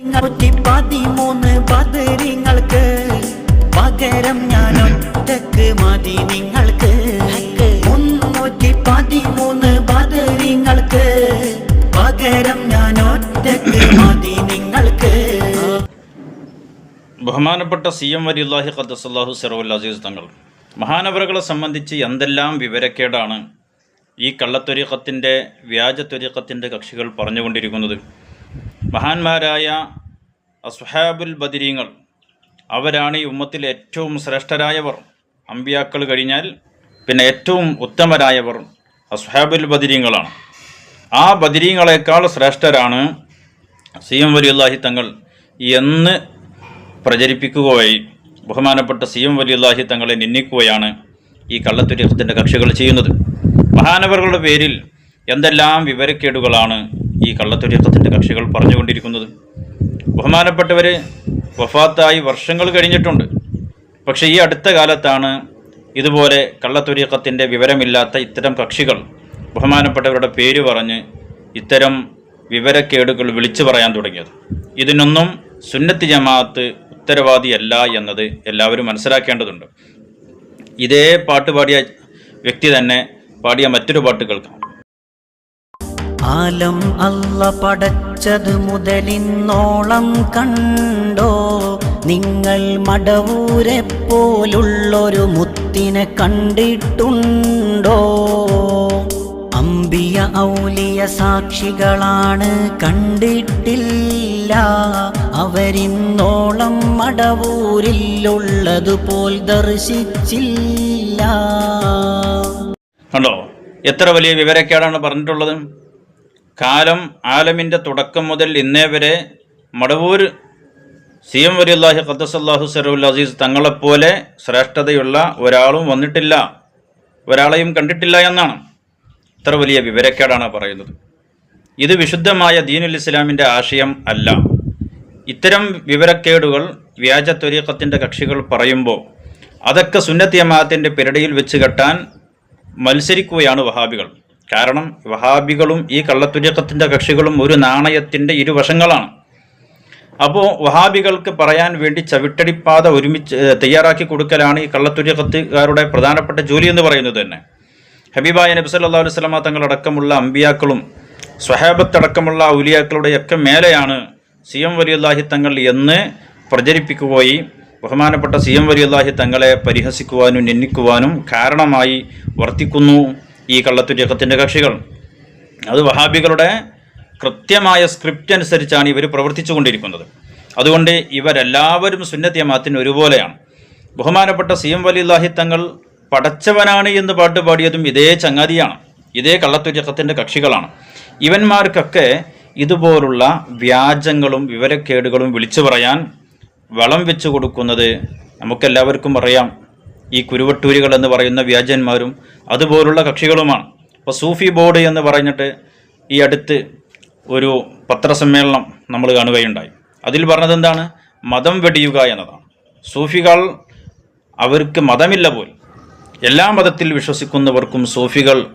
നൂറ്റി പതിമൂന്ന് പതിരിങ്ങൾക്ക് പകരം ഞാൻ ഒറ്റയ്ക്ക് മതി നിങ്ങൾക്ക്. മുന്നൂറ്റി പതിമൂന്ന് പതിരിങ്ങൾക്ക് പകരം ഞാൻ ഒറ്റയ്ക്ക് മതി നിങ്ങൾക്ക്. ബഹുമാനപ്പെട്ട സി എം വലിയുല്ലാഹി ഖദ്സല്ലാഹു സെറവുൽ അസീസ് തങ്ങൾ മഹാനവറുകളെ സംബന്ധിച്ച് എന്തെല്ലാം വിവരക്കേടാണ് ഈ കള്ളത്തൊരീക്കത്തിന്റെ വ്യാജ ത്വരീഖത്തിന്റെ കക്ഷികൾ പറഞ്ഞുകൊണ്ടിരിക്കുന്നത്? മഹാന്മാരായ അസ്ഹാബുൽ ബദിരീങ്ങൾ അവരാണ് ഈ ഉമ്മത്തിൽ ഏറ്റവും ശ്രേഷ്ഠരായവർ. അമ്പിയാക്കൾ കഴിഞ്ഞാൽ പിന്നെ ഏറ്റവും ഉത്തമരായവർ അസ്ഹാബുൽ ബദിരീങ്ങളാണ്. ആ ബദിരീങ്ങളെക്കാൾ ശ്രേഷ്ഠരാണ് സി എം വലിയുല്ലാഹി തങ്ങൾ എന്ന് പ്രചരിപ്പിക്കുകയായി. ബഹുമാനപ്പെട്ട സി എം വലിയുല്ലാഹി തങ്ങളെ നിന്ദിക്കുകയാണ് ഈ കള്ളത്തുരത്തിന്റെ കക്ഷികൾ ചെയ്യുന്നത്. മഹാനവറുകളുടെ പേരിൽ എന്തെല്ലാം വിവരക്കേടുകളാണ് ഈ കള്ളത്തുര്യത്തിന്റെ കക്ഷികൾ പറഞ്ഞുകൊണ്ടിരിക്കുന്നത്. ബഹുമാനപ്പെട്ടവർ വഫാത്തായി വർഷങ്ങൾ കഴിഞ്ഞിട്ടുണ്ട്. പക്ഷേ ഈ അടുത്ത കാലത്താണ് ഇതുപോലെ കള്ളത്തൊരുക്കത്തിന്റെ വിവരമില്ലാത്ത ഇത്തരം കക്ഷികൾ ബഹുമാനപ്പെട്ടവരുടെ പേര് പറഞ്ഞ് ഇത്തരം വിവരക്കേടുകൾ വിളിച്ചു പറയാൻ തുടങ്ങിയത്. ഇതിനൊന്നും സുന്നത്ത് ജമാഅത്ത് ഉത്തരവാദിയല്ല എന്നത് എല്ലാവരും മനസ്സിലാക്കേണ്ടതുണ്ട്. ഇതേ പാട്ട് പാടിയ വ്യക്തി തന്നെ പാടിയ മറ്റൊരു പാട്ട് കേൾക്കാം ആലം അല്ല പടച്ചത് മുതലിന്നോളം കണ്ടോ? നിങ്ങൾ മടവൂരെ പോലുള്ളൊരു മുത്തിനെ കണ്ടിട്ടുണ്ടോ? അമ്പിയ ഔലിയ സാക്ഷികളാണ് കണ്ടിട്ടില്ല. അവരിന്നോളം മടവൂരിലുള്ളതുപോൽ ദർശിച്ചില്ല. കണ്ടോ? എത്ര വലിയ വിവരക്കേടാണ് പറഞ്ഞിട്ടുള്ളത്? കാലം ആലമിന്റെ തുടക്കം മുതൽ ഇന്നേ വരെ മടവൂർ സി എം വലി അള്ളാഹി ഖദ്സല്ലാഹു സറുൽ അസീസ് തങ്ങളെപ്പോലെ ശ്രേഷ്ഠതയുള്ള ഒരാളും വന്നിട്ടില്ല. ഒരാളെയും കണ്ടിട്ടില്ല എന്നാണ് ഇത്ര വലിയ വിവരക്കേടാണ് പറയുന്നത്. ഇത് വിശുദ്ധമായ ദീനുൽ ഇസ്ലാമിന്റെ ആശയം അല്ല. ഇത്തരം വിവരക്കേടുകൾ വ്യാജ ത്വരീഖത്തിന്റെ കക്ഷികൾ പറയുമ്പോൾ അതൊക്കെ സുന്നത്തിയമാത്തിന്റെ പിരടിയിൽ വെച്ച് കെട്ടാൻ മത്സരിക്കുകയാണ് വഹാബികൾ. കാരണം വഹാബികളും ഈ കള്ളത്തുര്യക്കത്തിന്റെ കക്ഷികളും ഒരു നാണയത്തിന്റെ ഇരുവശങ്ങളാണ്. അപ്പോൾ വഹാബികൾക്ക് പറയാൻ വേണ്ടി ചവിട്ടടിപ്പാത ഒരുമിച്ച് തയ്യാറാക്കി കൊടുക്കലാണ് ഈ കള്ളത്തുര്യക്കത്തുകാരുടെ പ്രധാനപ്പെട്ട ജോലി എന്ന് പറയുന്നത് തന്നെ. ഹബീബായ നബി സല്ലല്ലാഹു അലൈഹി വസല്ലമ തങ്ങളടക്കമുള്ള അമ്പിയാക്കളും സ്വഹാബത്തടക്കമുള്ള ഔലിയാക്കളുടെയൊക്കെ മേലെയാണ് സി എം വലിയുല്ലാഹി തങ്ങൾ എന്ന് പ്രചരിപ്പിക്കുകയും ബഹുമാനപ്പെട്ട സി എം വലിയുല്ലാഹി തങ്ങളെ പരിഹസിക്കുവാനും നിന്ദിക്കുവാനും കാരണമായി വർത്തിക്കുന്നു. ഈ കള്ളത്തുര്യക്കത്തിന്റെ കക്ഷികൾ. അത് വഹാബികളുടെ കൃത്യമായ സ്ക്രിപ്റ്റ് അനുസരിച്ചാണ് ഇവർ പ്രവർത്തിച്ചു കൊണ്ടിരിക്കുന്നത് അതുകൊണ്ട് ഇവരെല്ലാവരും സുന്നത്യമാത്തിന് ഒരുപോലെയാണ്. ബഹുമാനപ്പെട്ട സി എം വലിയുല്ലാഹി തങ്ങൾ പടച്ചവനാണ് എന്ന് പാട്ട് പാടിയതും ഇതേ ചങ്ങാതിയാണ്. ഇതേ കള്ളത്തുര്യക്കത്തിന്റെ കക്ഷികളാണ്. ഇവന്മാർക്കൊക്കെ ഇതുപോലുള്ള വ്യാജങ്ങളും വിവരക്കേടുകളും വിളിച്ചു പറയാൻ വളം വെച്ചു കൊടുക്കുന്നത് നമുക്കെല്ലാവർക്കും അറിയാം. ഈ കുരുവട്ടൂരികൾ എന്ന് പറയുന്ന വ്യാജന്മാരും അതുപോലുള്ള കക്ഷികളുമാണ്. ഇപ്പോൾ സൂഫി ബോർഡ് എന്ന് പറഞ്ഞിട്ട് ഈ അടുത്ത് ഒരു പത്രസമ്മേളനം നമ്മൾ കാണുകയുണ്ടായി. അതിൽ പറഞ്ഞത് എന്താണ്? മതം വെടിയുക എന്നതാണ്. സൂഫികൾ അവർക്ക് മതമില്ല പോലും. എല്ലാ മതത്തിൽ വിശ്വസിക്കുന്നവർക്കും സൂഫികൾ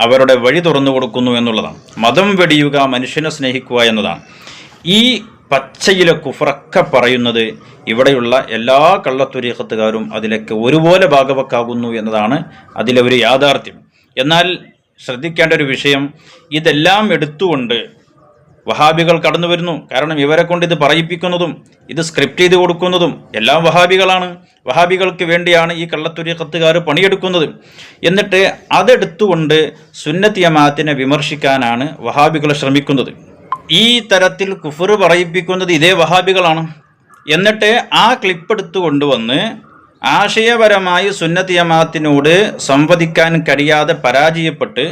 അവരുടെ വഴി തുറന്നു കൊടുക്കുന്നു എന്നുള്ളതാണ്. മതം വെടിയുക മനുഷ്യനെ സ്നേഹിക്കുക എന്നതാണ്. ഈ പച്ചയിലെ കുഫറൊക്കെ പറയുന്നത് ഇവിടെയുള്ള എല്ലാ കള്ളത്തുരീഖത്തുകാരും അതിലൊക്കെ ഒരുപോലെ ഭാഗവക്കാകുന്നു എന്നതാണ് അതിലെ ഒരു യാഥാർത്ഥ്യം. എന്നാൽ ശ്രദ്ധിക്കേണ്ട ഒരു വിഷയം ഇതെല്ലാം എടുത്തുകൊണ്ട് വഹാബികൾ കടന്നു വരുന്നു. കാരണം ഇവരെ കൊണ്ട് ഇത് പറയിപ്പിക്കുന്നതും ഇത് സ്ക്രിപ്റ്റ് ചെയ്ത് കൊടുക്കുന്നതും എല്ലാം വഹാബികളാണ്. വഹാബികൾക്ക് വേണ്ടിയാണ് ഈ കള്ളത്തുരീഹത്തുകാർ പണിയെടുക്കുന്നത്. എന്നിട്ട് അതെടുത്തുകൊണ്ട് സുന്നത്തിയമാത്തിനെ വിമർശിക്കാനാണ് വഹാബികൾ ശ്രമിക്കുന്നത്. ഈ തരത്തിൽ കുഫർ പറയിപ്പിക്കുന്നത് ഇതേ വഹാബികളാണ്. എന്നിട്ട് ആ ക്ലിപ്പ് എടുത്തു കൊണ്ടുവന്ന് ആശയപരമായി സുന്നത്ത് ജമാഅത്തിനോട് സംവദിക്കാൻ കഴിയാതെ പരാജയപ്പെട്ട്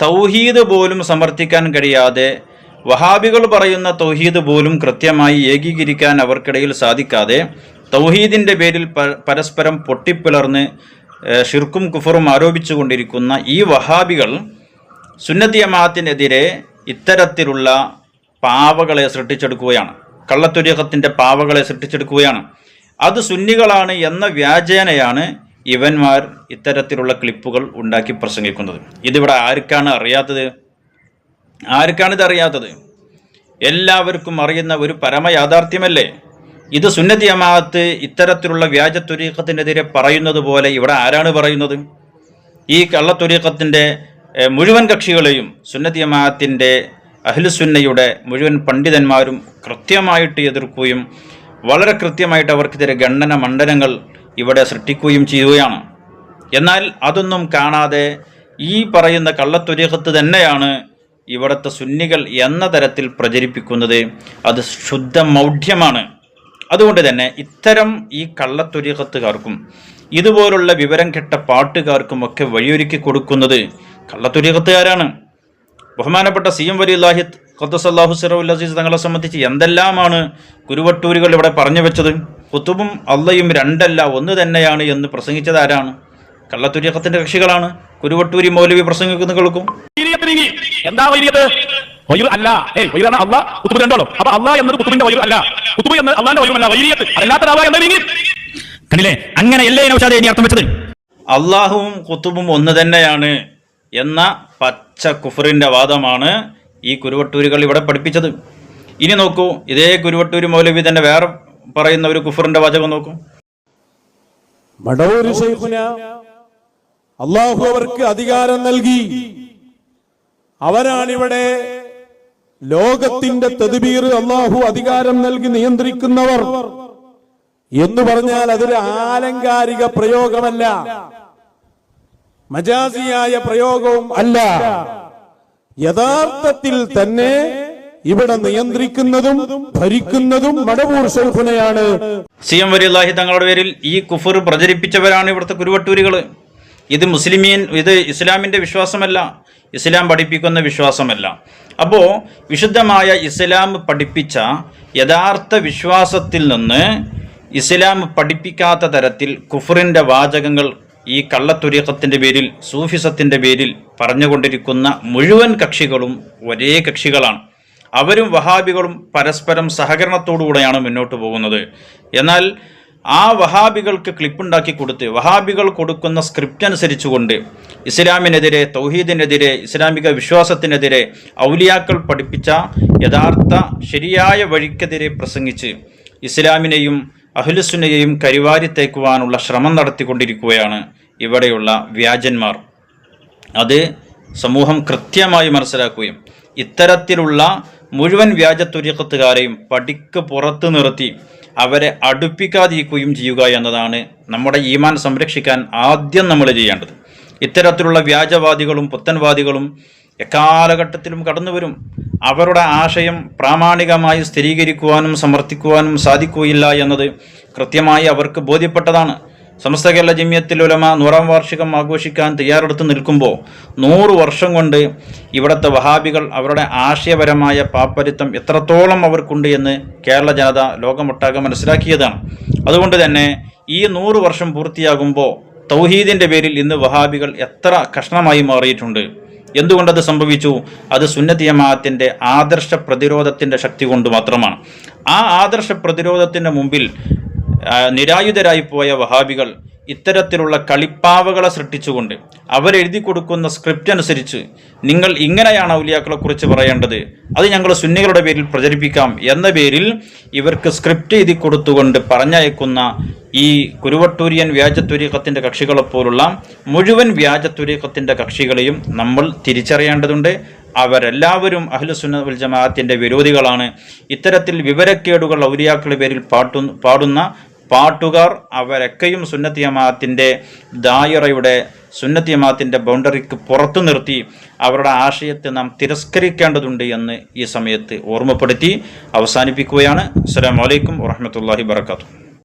തൗഹീദ് പോലും സമർത്ഥിക്കാൻ കഴിയാതെ വഹാബികൾ പറയുന്ന തൗഹീദ് പോലും കൃത്യമായി ഏകീകരിക്കാൻ അവർക്കിടയിൽ സാധിക്കാതെ തൗഹീദിന്റെ പേരിൽ പരസ്പരം പൊട്ടിപ്പിളർന്ന് ഷിർക്കും കുഫറും ആരോപിച്ചുകൊണ്ടിരിക്കുന്ന ഈ വഹാബികൾ സുന്നത്തി ജമാഅത്തിനെതിരെ ഇത്തരത്തിലുള്ള പാവകളെ സൃഷ്ടിച്ചെടുക്കുകയാണ്. കള്ളത്തുരഹത്തിന്റെ പാവകളെ സൃഷ്ടിച്ചെടുക്കുകയാണ്. അത് സുന്നികളാണ് എന്ന വ്യാജേനയാണ് ഇവന്മാർ ഇത്തരത്തിലുള്ള ക്ലിപ്പുകൾ ഉണ്ടാക്കി പ്രസംഗിക്കുന്നത്. ഇതിവിടെ ആർക്കാണ് അറിയാത്തത്? ആർക്കാണിത് അറിയാത്തത്? എല്ലാവർക്കും അറിയുന്ന ഒരു പരമയാഥാർത്ഥ്യമല്ലേ ഇത് സുന്നത്തി ജമാഅത്ത് ഇത്തരത്തിലുള്ള വ്യാജ പറയുന്നത് പോലെ ഇവിടെ ആരാണ് പറയുന്നത്? ഈ കള്ളത്തുരീഖത്തിന്റെ എഹ്, മുഴുവൻ കക്ഷികളെയും സുന്നത്ത് ജമാഅത്തിന്റെ അഹ്ലുസുന്നയുടെ മുഴുവൻ പണ്ഡിതന്മാരും കൃത്യമായിട്ട് എതിർക്കുകയും വളരെ കൃത്യമായിട്ട് അവർക്കെതിരെ ഖണ്ഡന മണ്ഡലങ്ങൾ ഇവിടെ സൃഷ്ടിക്കുകയും ചെയ്യുകയാണ്. എന്നാൽ അതൊന്നും കാണാതെ ഈ പറയുന്ന കള്ളത്തൊരീഹത്ത് തന്നെയാണ് ഇവിടുത്തെ സുന്നികൾ എന്ന തരത്തിൽ പ്രചരിപ്പിക്കുന്നത്. അത് ശുദ്ധ മൗഢ്യമാണ്. അതുകൊണ്ട് തന്നെ ഇത്തരം ഈ കള്ളത്തൊരീഹത്തുകാർക്കും ഇതുപോലുള്ള വിവരം കെട്ട പാട്ടുകാർക്കുമൊക്കെ വഴിയൊരുക്കി കൊടുക്കുന്നത് കള്ളത്തുരീഖത്തുകാരാണ് ബഹുമാനപ്പെട്ട സി എം വലി അള്ളാഹി ഖദ്ദസല്ലാഹു സിറവുൽ അസീസ് തങ്ങളെ സംബന്ധിച്ച് എന്തെല്ലാമാണ് കുരുവട്ടൂരുകൾ ഇവിടെ പറഞ്ഞു വെച്ചത്? കുത്തുബും അള്ളയും രണ്ടല്ല ഒന്ന് തന്നെയാണ് എന്ന് പ്രസംഗിച്ചത് ആരാണ്? കള്ളത്തുരിയക്കത്തിന്റെ കക്ഷികളാണ്. കുരുവട്ടൂരി മൗലവി പ്രസംഗിക്കുന്ന കേൾക്കും. എന്താ അല്ല. ഏയ് വൈർ പറഞ്ഞാൽ അല്ല കുത്തുബ് രണ്ടോളൂ. അപ്പൊ അല്ല എന്നത് കുത്തുബിന്റെ വൈർ അല്ല. കുത്തുബ് എന്ന് അള്ളാന്റെ വൈറുമല്ല വൈരിയത്ത്. അതല്ലാത്തതാവാ എന്താ നീങ്ങി കണ്ടില്ലേ അങ്ങനെയല്ലേ നൗഷാദെ ഇനി അർത്ഥം വെച്ചത്. അള്ളാഹുവും കുത്തുബും ഒന്ന് തന്നെയാണ്. എന്ന പച്ച കുഫറിന്റെ വാദമാണ് ഈ കുരുവട്ടൂരുകൾ ഇവിടെ പഠിപ്പിച്ചത്. ഇനി നോക്കൂ ഇതേ കുരുവട്ടൂര് മൗലവി തന്നെ വേറെ പറയുന്ന ഒരു കുഫറിന്റെ വാചകം നോക്കൂ. അള്ളാഹു അവർക്ക് അധികാരം നൽകി. അവരാണിവിടെ ലോകത്തിന്റെ തദ്ബീർ അള്ളാഹു അധികാരം നൽകി നിയന്ത്രിക്കുന്നവർ. എന്ന് പറഞ്ഞാൽ അതൊരു ആലങ്കാരിക പ്രയോഗമല്ല. മജാസിയായ പ്രയോഗവും അല്ല. യഥാർത്ഥത്തിൽ തന്നെ ഇവിടെ നിയന്ത്രിക്കുന്നതും ഭരിക്കുന്നതും മടവൂർ ശൽഫനയാണ് സി എം വലിയല്ലാഹി തങ്ങളുടെ പേരിൽ ഈ കുഫർ പ്രചരിപ്പിച്ചവരാണ് ഇവിടുത്തെ കുരുവട്ടൂരികൾ ഇത് മുസ്ലിമീൻ ഇത് ഇസ്ലാമിന്റെ വിശ്വാസമല്ല ഇസ്ലാം പഠിപ്പിക്കുന്ന വിശ്വാസമല്ല. അപ്പോൾ വിശുദ്ധമായ ഇസ്ലാം പഠിപ്പിച്ച യഥാർത്ഥ വിശ്വാസത്തിൽ നിന്ന് ഇസ്ലാം പഠിപ്പിക്കാത്ത തരത്തിൽ കുഫറിന്റെ വാചകങ്ങൾ ഈ കള്ളത്തുരീക്കത്തിന്റെ പേരിൽ സൂഫിസത്തിന്റെ പേരിൽ പറഞ്ഞുകൊണ്ടിരിക്കുന്ന മുഴുവൻ കക്ഷികളും ഒരേ കക്ഷികളാണ്. അവരും വഹാബികളും പരസ്പരം സഹകരണത്തോടുകൂടെയാണ് മുന്നോട്ട് പോകുന്നത്. എന്നാൽ ആ വഹാബികൾക്ക് ക്ലിപ്പുണ്ടാക്കി കൊടുത്ത് വഹാബികൾ കൊടുക്കുന്ന സ്ക്രിപ്റ്റ് അനുസരിച്ചുകൊണ്ട് ഇസ്ലാമിനെതിരെ തൗഹീദിനെതിരെ ഇസ്ലാമിക വിശ്വാസത്തിനെതിരെ ഔലിയാക്കൾ പഠിപ്പിച്ച യഥാർത്ഥ ശരിയായ വഴിക്കെതിരെ പ്രസംഗിച്ച് ഇസ്ലാമിനെയും അഹ്ലുസുനെയും കരിവാരിത്തേക്കുവാനുള്ള ശ്രമം നടത്തിക്കൊണ്ടിരിക്കുകയാണ് ഇവിടെയുള്ള വ്യാജന്മാർ. അത് സമൂഹം കൃത്യമായി മനസ്സിലാക്കുകയും ഇത്തരത്തിലുള്ള മുഴുവൻ വ്യാജ തുര്യക്കത്തുകാരെയും പടിക്ക് പുറത്ത് നിർത്തി അവരെ അടുപ്പിക്കാതിരിക്കുകയും ചെയ്യുക എന്നതാണ് നമ്മുടെ ഈമാൻ സംരക്ഷിക്കാൻ ആദ്യം നമ്മൾ ചെയ്യേണ്ടത്. ഇത്തരത്തിലുള്ള വ്യാജവാദികളും പുത്തൻവാദികളും എക്കാലഘട്ടത്തിലും കടന്നു വരും അവരുടെ ആശയം പ്രാമാണികമായി സ്ഥിരീകരിക്കുവാനും സമർത്ഥിക്കുവാനും സാധിക്കുകയില്ല എന്നത് കൃത്യമായി അവർക്ക് ബോധ്യപ്പെട്ടതാണ്. സമസ്ത കേരള ജമ്യത്തിൽ ഉലമ നൂറാം വാർഷികം ആഘോഷിക്കാൻ തയ്യാറെടുത്ത് നിൽക്കുമ്പോൾ നൂറ് വർഷം കൊണ്ട് ഇവിടുത്തെ വഹാബികൾ അവരുടെ ആശയപരമായ പാപ്പരിത്തം എത്രത്തോളം അവർക്കുണ്ട് എന്ന് കേരള ജനത ലോകമൊട്ടാകെ മനസ്സിലാക്കിയതാണ്. അതുകൊണ്ട് തന്നെ ഈ നൂറ് വർഷം പൂർത്തിയാകുമ്പോൾ തൗഹീദിന്റെ പേരിൽ ഇന്ന് വഹാബികൾ എത്ര കഷ്ണമായി മാറിയിട്ടുണ്ട്. എന്തുകൊണ്ടത് സംഭവിച്ചു? അത് സുന്നതിയമാഹത്തിന്റെ ആദർശ പ്രതിരോധത്തിന്റെ ശക്തി കൊണ്ട് മാത്രമാണ്. ആ ആദർശ പ്രതിരോധത്തിന്റെ മുമ്പിൽ നിരായുധരായി പോയ വഹാബികൾ ഇത്തരത്തിലുള്ള കളിപ്പാവകളെ സൃഷ്ടിച്ചുകൊണ്ട് അവരെഴുതി കൊടുക്കുന്ന സ്ക്രിപ്റ്റ് അനുസരിച്ച് നിങ്ങൾ ഇങ്ങനെയാണ് ഔലിയാക്കളെ കുറിച്ച് പറയേണ്ടത്. അത് ഞങ്ങൾ സുന്നികളുടെ പേരിൽ പ്രചരിപ്പിക്കാം. എന്ന പേരിൽ ഇവർക്ക് സ്ക്രിപ്റ്റ് എഴുതി കൊടുത്തുകൊണ്ട് പറഞ്ഞയക്കുന്ന ഈ കുരുവട്ടൂരിയൻ കക്ഷികളെ കക്ഷികളെപ്പോലുള്ള മുഴുവൻ വ്യാജത്വരീക്കത്തിന്റെ കക്ഷികളെയും നമ്മൾ തിരിച്ചറിയേണ്ടതുണ്ട്. അവരെല്ലാവരും അഹ്ലുസുന്ന വൽ ജമാഅത്തിന്റെ വിരോധികളാണ്. ഇത്തരത്തിൽ വിവരക്കേടുകൾ ഔലിയാക്കളുടെ പേരിൽ പാട്ടു പാടുന്ന പാട്ടുകാർ അവരൊക്കെയും സുന്നത്തിയമാത്തിന്റെ ദായറയുടെ സുന്നത്തിയമാത്തിന്റെ ബൗണ്ടറിക്ക് പുറത്തു നിർത്തി അവരുടെ ആശയത്തെ നാം തിരസ്കരിക്കേണ്ടതുണ്ട് എന്ന് ഈ സമയത്ത് ഓർമ്മപ്പെടുത്തി അവസാനിപ്പിക്കുകയാണ്. അസ്സാം വലൈക്കും വാഹമത്തല്ലാഹി വർക്കാത്തു